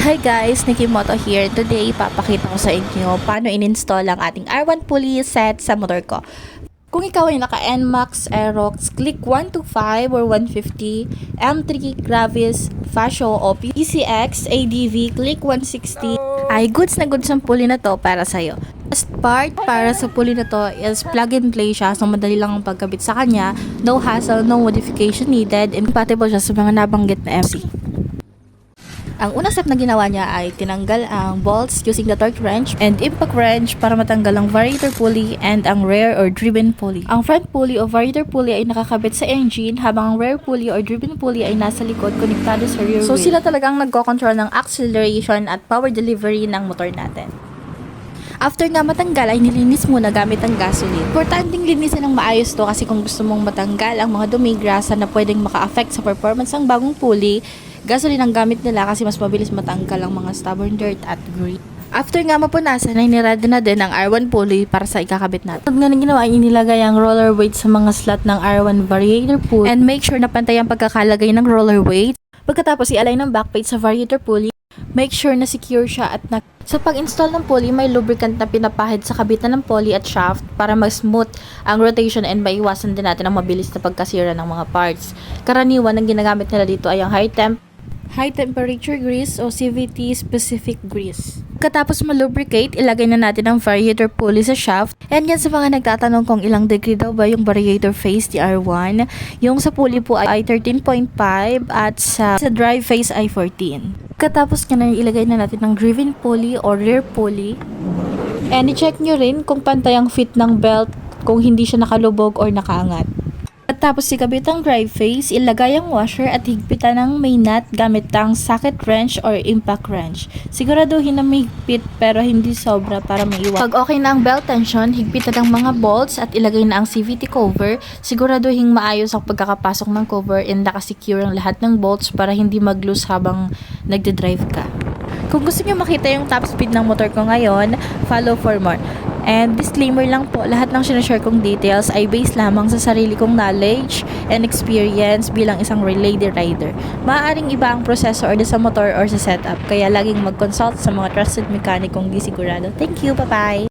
Hi guys, Nikki Moto here. Today, papakita ko sa inyo paano in-install ang ating R1 pulley set sa motor ko. Kung ikaw ay naka NMAX, Aerox, click 125 or 150, M3, Gravis, Fascio o PCX, ADV, click 160, ay goods na goods ang pulley na to para sa'yo. First part para sa pulley na to is plug and play siya so madali lang ang pagkabit sa kanya, no hassle, no modification needed, compatible siya sa mga nabanggit na MC. Ang unang step na ginawa niya ay tinanggal ang bolts using the torque wrench and impact wrench para matanggal ang variator pulley and ang rear or driven pulley. Ang front pulley o variator pulley ay nakakabit sa engine habang ang rear pulley or driven pulley ay nasa likod konektado sa rear So wheel. sila talagang nagko-control ng acceleration at power delivery ng motor natin. After nga matanggal ay nilinis muna gamit ang gasoline. Importanteng linisin ng maayos to kasi kung gusto mong matanggal ang mga dumi, grasa na pwedeng maka-affect sa performance ng bagong pulley, gasoline ang gamit nila kasi mas mabilis matanggal ang mga stubborn dirt at grit. After nga mapunasan ay nirada na din ang R1 pulley para sa ikakabit natin. Pag nga nang ginawa, inilagay ang roller weight sa mga slot ng R1 variator pulley and make sure na pantay ang pagkakalagay ng roller weight. Pagkatapos i-align ng backplate sa variator pulley, make sure na secure siya at na sa pag-install ng pulley, may lubricant na pinapahid sa kabitan ng pulley at shaft para mag-smooth ang rotation and maiwasan din natin ang mabilis na pagkasira ng mga parts. Karaniwan ang ginagamit nila dito ay ang high temp high temperature grease o CVT specific grease. Katapos malubricate, ilagay na natin ang variator pulley sa shaft. And yan sa mga nagtatanong kung ilang degree daw ba yung variator phase di R1. Yung sa pulley po ay 13.5 at sa, sa drive phase ay 14. Katapos nga na ilagay na natin ang driven pulley or rear pulley. And i-check nyo rin kung pantay ang fit ng belt kung hindi siya nakalubog or nakaangat. At tapos ikabit ang drive face, ilagay ang washer at higpitan ng may nut gamit ang socket wrench or impact wrench. Siguraduhin na may higpit pero hindi sobra para maiwas. Pag okay na ang belt tension, higpitan ang mga bolts at ilagay na ang CVT cover. Siguraduhin maayos ang pagkakapasok ng cover and nakasecure ang lahat ng bolts para hindi mag-loose habang nagde-drive ka. Kung gusto niyo makita yung top speed ng motor ko ngayon, follow for more. And disclaimer lang po, lahat ng sinashare kong details ay based lamang sa sarili kong knowledge and experience bilang isang lady rider. Maaaring iba ang proseso or sa motor or sa setup, kaya laging mag-consult sa mga trusted mechanic kung di sigurado. Thank you, bye-bye!